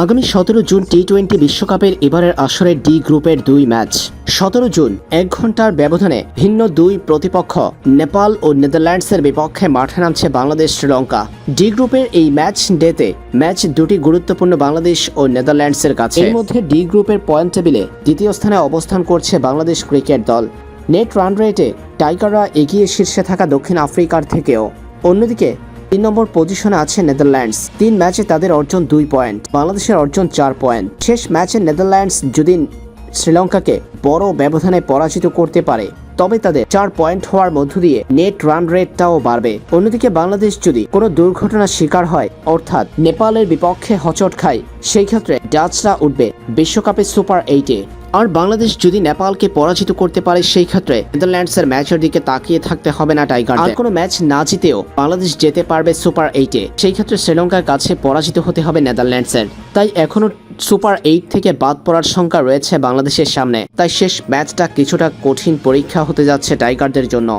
আগামী সতেরো June T twenty বিশ্বকাপের এবারের আসরের ডি গ্রুপের দুই ম্যাচ। সতেরো জুন, এক ঘণ্টার ব্যবধানে ভিন্ন দুই প্রতিপক্ষ, নেপাল ও নেদারল্যান্ডসের বিপক্ষে মাঠে নামছে বাংলাদেশ শ্রীলঙ্কা। ডি গ্রুপের এই ম্যাচ ডেতে ম্যাচ দুটি গুরুত্বপূর্ণ বাংলাদেশ ও নেদারল্যান্ডসের কাছে। এর মধ্যে ডি গ্রুপের পয়েন্ট টেবিলে দ্বিতীয় স্থানে অবস্থান করছে বাংলাদেশ ক্রিকেট দল। নেট রান রেটে টাইগাররা এগিয়ে শীর্ষে থাকা দক্ষিণ আফ্রিকার থেকেও। অন্যদিকে তিন নম্বর পজিশনে আছে নেদারল্যান্ডস। তিন ম্যাচে তাদের অর্জন দুই পয়েন্ট। বাংলাদেশের অর্জন চার পয়েন্ট। শেষ ম্যাচে নেদারল্যান্ডস যদি শ্রীলঙ্কাকে বড় ব্যবধানে পরাজিত করতে পারে, তবে তাদের চার পয়েন্ট হওয়ার মধ্য দিয়ে নেট রান রেটটাও বাড়বে। অন্যদিকে বাংলাদেশ যদি কোনো দুর্ঘটনার শিকার হয়, অর্থাৎ নেপালের বিপক্ষে হচট খায়, সেই ক্ষেত্রে ডাচরা উঠবে বিশ্বকাপের সুপার এইটে। আর বাংলাদেশ যদি নেপালকে পরাজিত করতে পারে, সেই ক্ষেত্রে নেদারল্যান্ডসের ম্যাচের দিকে তাকিয়ে থাকতে হবে না টাইগার আর কোনো ম্যাচ না জিতেও বাংলাদেশ যেতে পারবে সুপার এইটে। সেই ক্ষেত্রে শ্রীলঙ্কার কাছে পরাজিত হতে হবে নেদারল্যান্ডসের। তাই এখনও সুপার এইট থেকে বাদ পড়ার সংখ্যা রয়েছে বাংলাদেশের সামনে। তাই শেষ ম্যাচটা কিছুটা কঠিন পরীক্ষা হতে যাচ্ছে টাইগারদের জন্য।